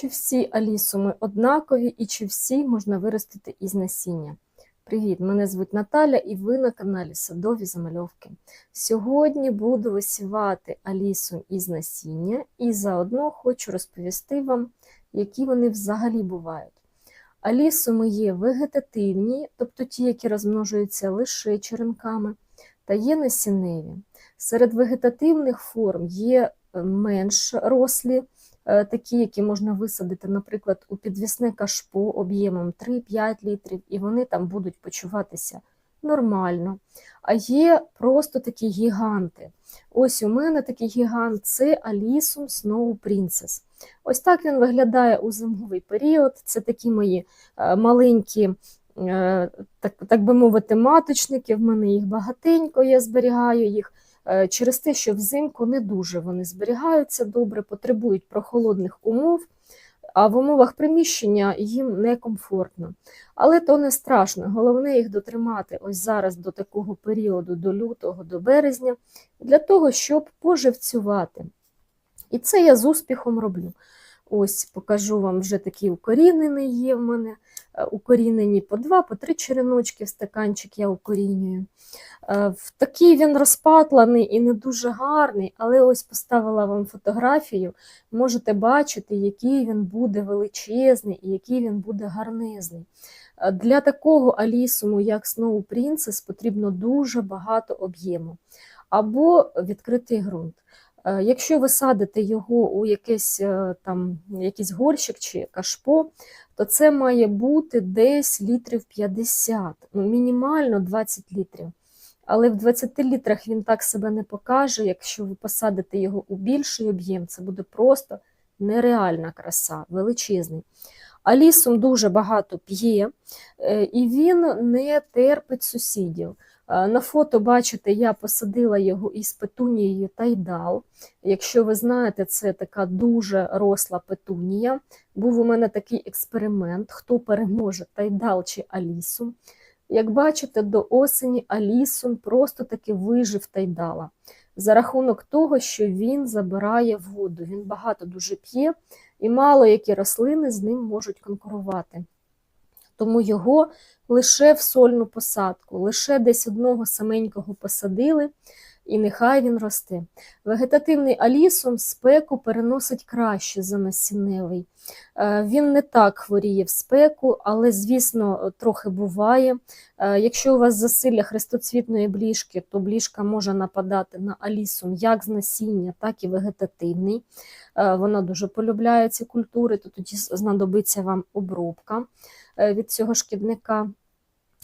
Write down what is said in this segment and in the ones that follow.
Чи всі алісуми однакові і чи всі можна виростити із насіння? Привіт, мене звуть Наталя і ви на каналі Садові Замальовки. Сьогодні буду висівати алісум із насіння і заодно хочу розповісти вам, які вони взагалі бувають. Алісуми є вегетативні, тобто ті, які розмножуються лише черенками, та є насінневі. Серед вегетативних форм є е, менш рослі, такі, які можна висадити, наприклад, у підвісне кашпо об'ємом 3-5 літрів, і вони там будуть почуватися нормально. А є просто такі гіганти. Ось у мене такий гігант це Алісум Snow Princess. Ось так він виглядає у зимовий період. Це такі мої е, маленькі, е, так, так би мовити, маточники. В мене їх багатенько, я зберігаю їх. Е, Через те, що взимку не дуже вони зберігаються добре, потребують прохолодних умов, а в умовах приміщення їм некомфортно. Але то не страшно. Головне їх дотримати ось зараз до такого періоду, до лютого, до березня, для того, щоб поживцювати. І це я з успіхом роблю. Ось покажу вам вже такий укорінений є в мене. Е, Укорінені по два, по три череночки в стаканчик я укорінюю. Е, Такий він розпатланий і не дуже гарний, але ось поставила вам фотографію. Можете бачити, який він буде величезний і який він буде гарнезний. Е, Для такого алісуму, як Snow Princess, потрібно дуже багато об'єму або відкритий ґрунт. Е, Якщо ви садите його у якийсь, е, там, якийсь горщик чи кашпо, то це має бути десь літрів 50, ну, мінімально 20 літрів. Але в 20 літрах він так себе не покаже. Якщо ви посадите його у більший об'єм, це буде просто нереальна краса, величезний. Алісум дуже багато п'є, е, і він не терпить сусідів. Е, На фото бачите, я посадила його із петунією тайдал. Якщо ви знаєте, це така дуже росла петунія. Був у мене такий експеримент, хто переможе тайдал чи алісум. Як бачите, до осені алісум просто таки вижив тайдала за рахунок того, що він забирає воду. Він багато дуже п'є, і мало які рослини з ним можуть конкурувати. Тому його лише в сольну посадку, лише десь одного саменького посадили, і нехай він росте. Вегетативний алісум спеку переносить краще за насінневий. Е, Він не так хворіє в спеку, але, звісно, трохи буває. Е, Якщо у вас засилля хрестоцвітної бліжки, то бліжка може нападати на алісум як з насіння, так і вегетативний. Е, Вона дуже полюбляє ці культури, то тоді знадобиться вам обробка від цього шкідника.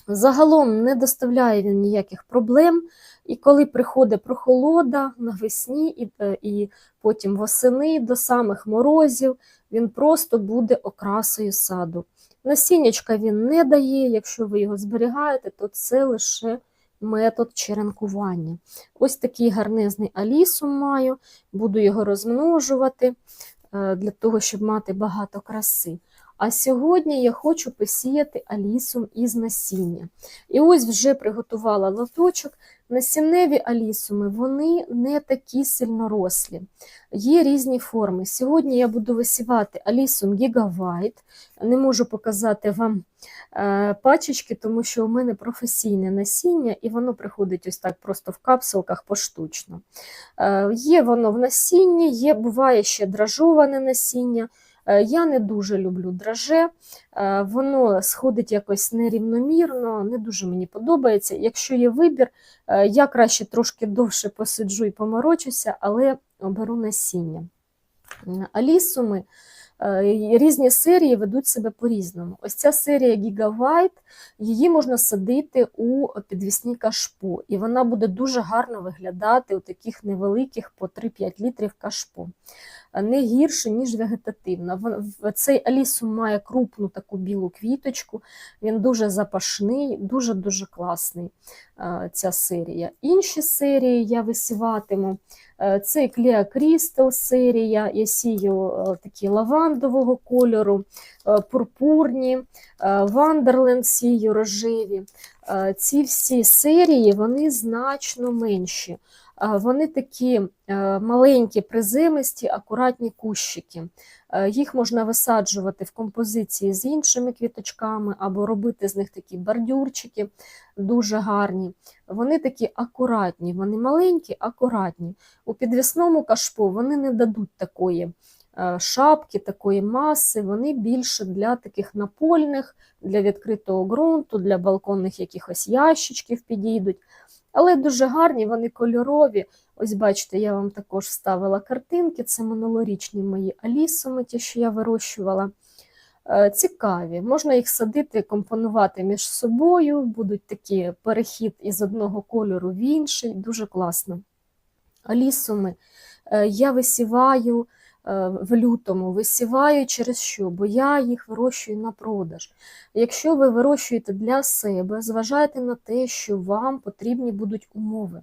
Загалом не доставляє він ніяких проблем, і коли приходить прохолода навесні і, е, і потім восени до самих морозів, він просто буде окрасою саду. Насіннячка він не дає, якщо ви його зберігаєте, то це лише метод черенкування. Ось такий гарнезний алісум маю, буду його розмножувати е, для того, щоб мати багато краси. А сьогодні я хочу посіяти алісум із насіння. І ось вже приготувала лоточок. Насінневі алісуми, вони не такі сильнорослі. Є різні форми. Сьогодні я буду висівати алісум Гігавайт. Не можу показати вам е, пачечки, тому що у мене професійне насіння, і воно приходить ось так просто в капсулках поштучно. Е, є воно в насінні, є, буває ще дражоване насіння. Е, Я не дуже люблю драже, е, воно сходить якось нерівномірно, не дуже мені подобається. Якщо є вибір, е, я краще трошки довше посиджу і поморочуся, але оберу насіння. Алісуми різні серії ведуть себе по-різному. Ось ця серія Gigabyte, її можна садити у підвісні кашпо, і вона буде дуже гарно виглядати у таких невеликих по 3-5 літрів кашпо не гірше, ніж вегетативна. Цей алісум має крупну таку білу квіточку, він дуже запашний, дуже-дуже класний е, ця серія. Інші серії я висіватиму. Е, Це Clea Crystal серія, я сію е, такі лавандового кольору, пурпурні, Wonderland сію рожеві. Ці всі серії вони значно менші. Вони такі е, маленькі, приземисті, акуратні кущики. Е, Їх можна висаджувати в композиції з іншими квіточками або робити з них такі бордюрчики дуже гарні. Вони такі акуратні, вони маленькі, акуратні. У підвісному кашпо вони не дадуть такої е, шапки, такої маси, вони більше для таких напольних, для відкритого ґрунту, для балконних якихось ящичків підійдуть. Але дуже гарні, вони кольорові. Ось бачите, я вам також вставила картинки. Це минулорічні мої алісуми, ті, що я вирощувала. Е, Цікаві, можна їх садити, компонувати між собою, будуть такі перехід із одного кольору в інший, дуже класно. Алісуми е, я висіваю в лютому, висіваю через що? Бо я їх вирощую на продаж. Якщо ви вирощуєте для себе, зважайте на те, що вам потрібні будуть умови.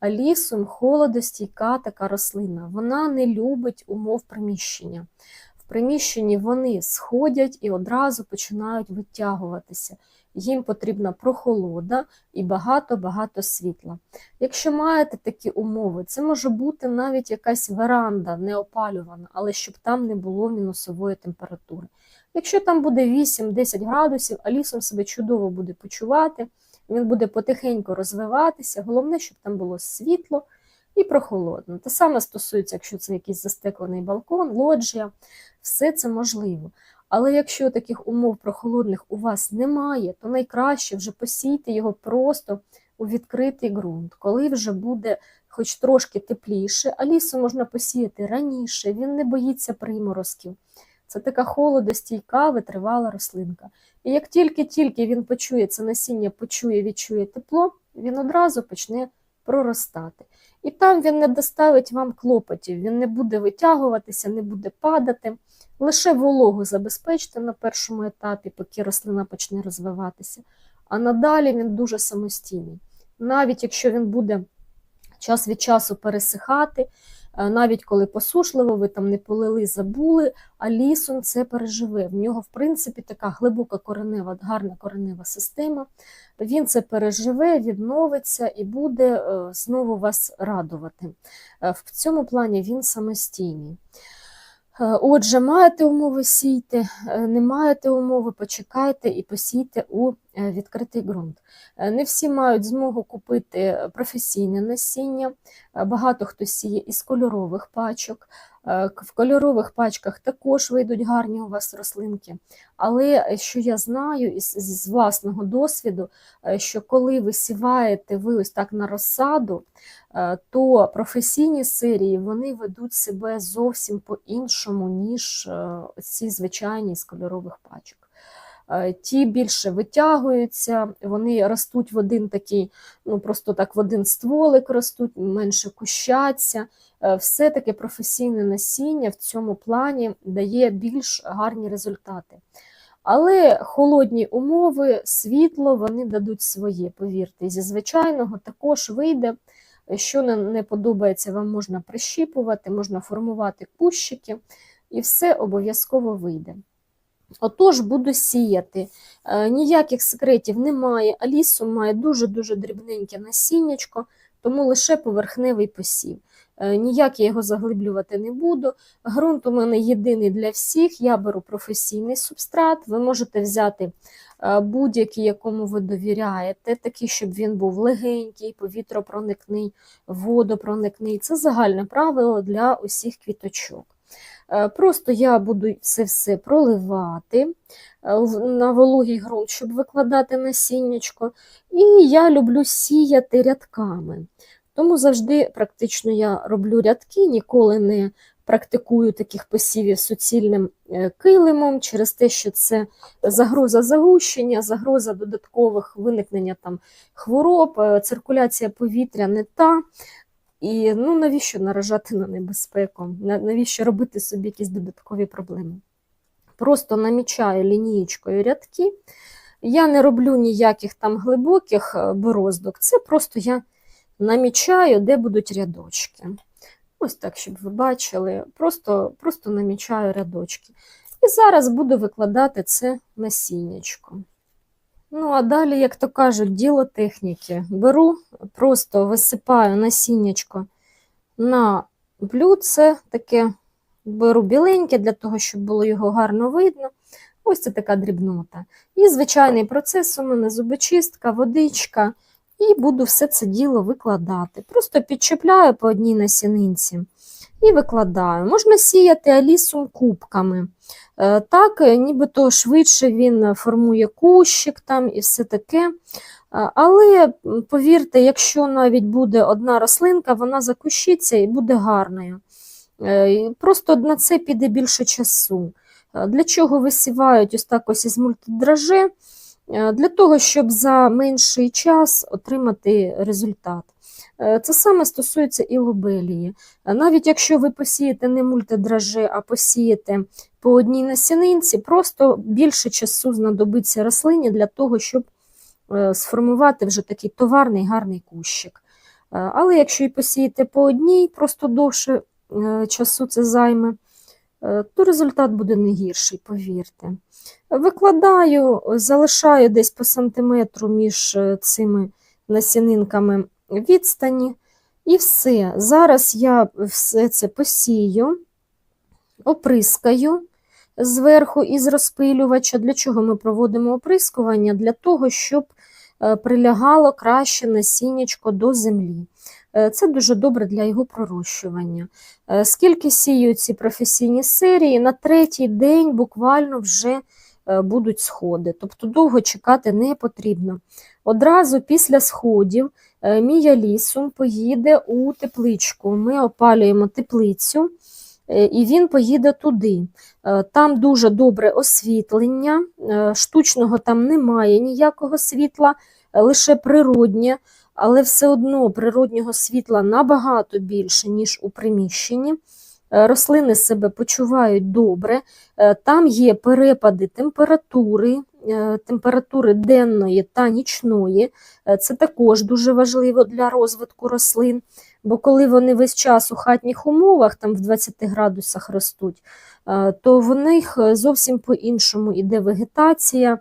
Алісум холодостійка така рослина, вона не любить умов приміщення. В приміщенні вони сходять і одразу починають витягуватися. Їм потрібна прохолода і багато-багато світла. Якщо маєте такі умови, це може бути навіть якась веранда не опалювана, але щоб там не було мінусової температури. Якщо там буде 8-10 градусів, алісом себе чудово буде почувати, він буде потихеньку розвиватися. Головне, щоб там було світло і прохолодно. Те саме стосується, якщо це якийсь застеклений балкон, лоджія, все це можливо. Але якщо таких умов прохолодних у вас немає, то найкраще вже посійте його просто у відкритий ґрунт, коли вже буде хоч трошки тепліше, а лісу можна посіяти раніше, він не боїться приморозків. Це така холодостійка, витривала рослинка. І як тільки-тільки він почує це насіння, почує, відчує тепло, він одразу почне проростати. І там він не доставить вам клопотів, він не буде витягуватися, не буде падати. Лише вологу забезпечте на першому етапі, поки рослина почне розвиватися. А надалі він дуже самостійний. Навіть якщо він буде час від часу пересихати, е, навіть коли посушливо, ви там не полили, забули, а лісом це переживе. В нього, в принципі, така глибока коренева, гарна коренева система. Він це переживе, відновиться і буде е, знову вас радувати. Е, В цьому плані він самостійний. Е, Отже, маєте умови сійте, не маєте умови, почекайте і посійте у відкритий ґрунт. Е, Не всі мають змогу купити професійне насіння, Е, багато хто сіє із кольорових пачок. Е, В кольорових пачках також вийдуть гарні у вас рослинки. Але е, що я знаю із, з власного досвіду, е, що коли ви сіваєте ви ось так на розсаду, е, то професійні серії вони ведуть себе зовсім по-іншому, ніж е, ці звичайні з кольорових пачок. Е, Ті більше витягуються, вони ростуть в один такий, ну просто так в один стволик ростуть, менше кущаться. Е, Все-таки професійне насіння в цьому плані дає більш гарні результати. Але холодні умови, світло вони дадуть своє, повірте. Зі звичайного також вийде. Що не, не подобається, вам можна прищіпувати, можна формувати кущики, і все обов'язково вийде. Отож, буду сіяти. Е, Ніяких секретів немає. Алісу має дуже-дуже дрібненьке насіннячко, тому лише поверхневий посів. Е, Ніяк я його заглиблювати не буду. Грунт у мене єдиний для всіх. Я беру професійний субстрат. Ви можете взяти е, будь-який, якому ви довіряєте, такий, щоб він був легенький, повітропроникний, водопроникний. Це загальне правило для усіх квіточок. Е, Просто я буду це все проливати е, на вологий ґрунт, щоб викладати насіннячко. І я люблю сіяти рядками. Тому завжди практично я роблю рядки, ніколи не практикую таких посівів суцільним е, килимом через те, що це загроза загущення, загроза додаткових виникнення там хвороб, циркуляція повітря не та. І ну, навіщо наражати на небезпеку? Навіщо робити собі якісь додаткові проблеми? Просто намічаю лінієчкою рядки. Я не роблю ніяких там глибоких е, бороздок. Це просто я намічаю, де будуть рядочки. Ось так, щоб ви бачили. Просто, просто намічаю рядочки. І зараз буду викладати це насіннячко. Ну, а далі, як то кажуть, діло техніки. Беру, просто висипаю насіннячко на блюдце, таке беру біленьке для того, щоб було його гарно видно. Ось це така дрібнота. І звичайний процес у мене зубочистка, водичка, і буду все це діло викладати. Просто підчепляю по одній насінинці і викладаю. Можна сіяти алісум кубками. Е, Так, е, нібито швидше він формує кущик там і все таке. Е, Але повірте, якщо навіть буде одна рослинка, вона закущиться і буде гарною. Просто на це піде більше часу. Для чого висівають ось так ось із мультидраже? Для того, щоб за менший час отримати результат. Е, Це саме стосується і лобелії. Навіть якщо ви посієте не мультидраже, а посієте по одній насінинці, просто більше часу знадобиться рослині для того, щоб е, сформувати вже такий товарний гарний кущик. Е, Але якщо і посієте по одній, просто довше часу це займе, то результат буде не гірший, повірте. Викладаю, залишаю десь по сантиметру між цими насінинками відстані. І все. Зараз я все це посію, оприскаю зверху із розпилювача. Для чого ми проводимо оприскування? Для того, щоб е, прилягало краще насіннячко до землі. Е, Це дуже добре для його пророщування. Е, Скільки сію ці професійні серії, на третій день буквально вже будуть сходи. Тобто довго чекати не потрібно. Одразу після сходів е, мій алісум поїде у тепличку. Ми опалюємо теплицю, е, і він поїде туди. Е, Там дуже добре освітлення, штучного там немає ніякого світла, лише природнє, але все одно природнього світла набагато більше, ніж у приміщенні. Е, Рослини себе почувають добре, Е, там є перепади температури, е, температури денної та нічної. Це також дуже важливо для розвитку рослин, бо коли вони весь час у хатніх умовах, там в 20 градусах ростуть, то в них зовсім по-іншому іде вегетація,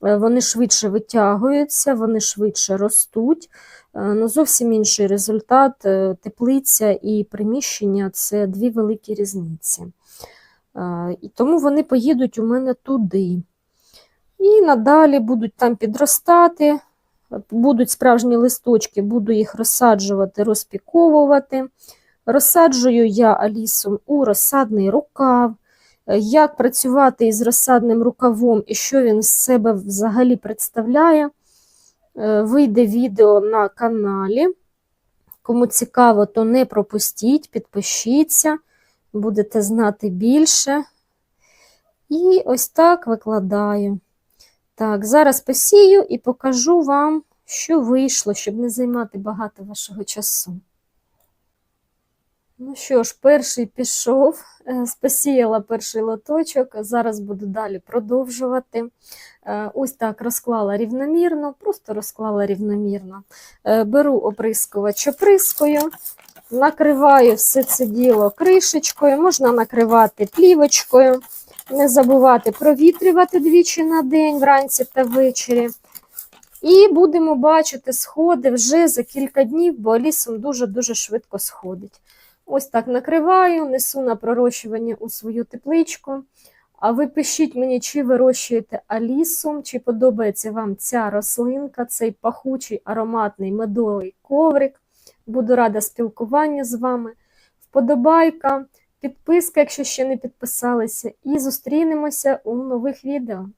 вони швидше витягуються, вони швидше ростуть. Е, Ну, зовсім інший результат. е, Теплиця і приміщення це дві великі різниці. Е, І тому вони поїдуть у мене туди. І надалі будуть там підростати, е, будуть справжні листочки, буду їх розсаджувати, розпіковувати. Розсаджую я алісом у розсадний рукав. Е, Як працювати із розсадним рукавом і що він з себе взагалі представляє, е, вийде відео на каналі. Кому цікаво, то не пропустіть, підпишіться, будете знати більше. І ось так викладаю. Так, зараз посію і покажу вам, що вийшло, щоб не займати багато вашого часу. Ну що ж, перший пішов, е, посіяла перший лоточок, зараз буду далі продовжувати. Е, Ось так розклала рівномірно, просто розклала рівномірно. Е, Беру оприскувач оприскою, накриваю все це діло кришечкою, можна накривати плівочкою, не забувати провітрювати двічі на день, вранці та ввечері. І будемо бачити сходи вже за кілька днів, бо лісом дуже-дуже швидко сходить. Ось так накриваю, несу на пророщування у свою тепличку. А ви пишіть мені, чи вирощуєте алісум, чи подобається вам ця рослинка, цей пахучий ароматний медовий коврик. Буду рада спілкуванню з вами. Вподобайка, підписка, якщо ще не підписалися, і зустрінемося у нових відео.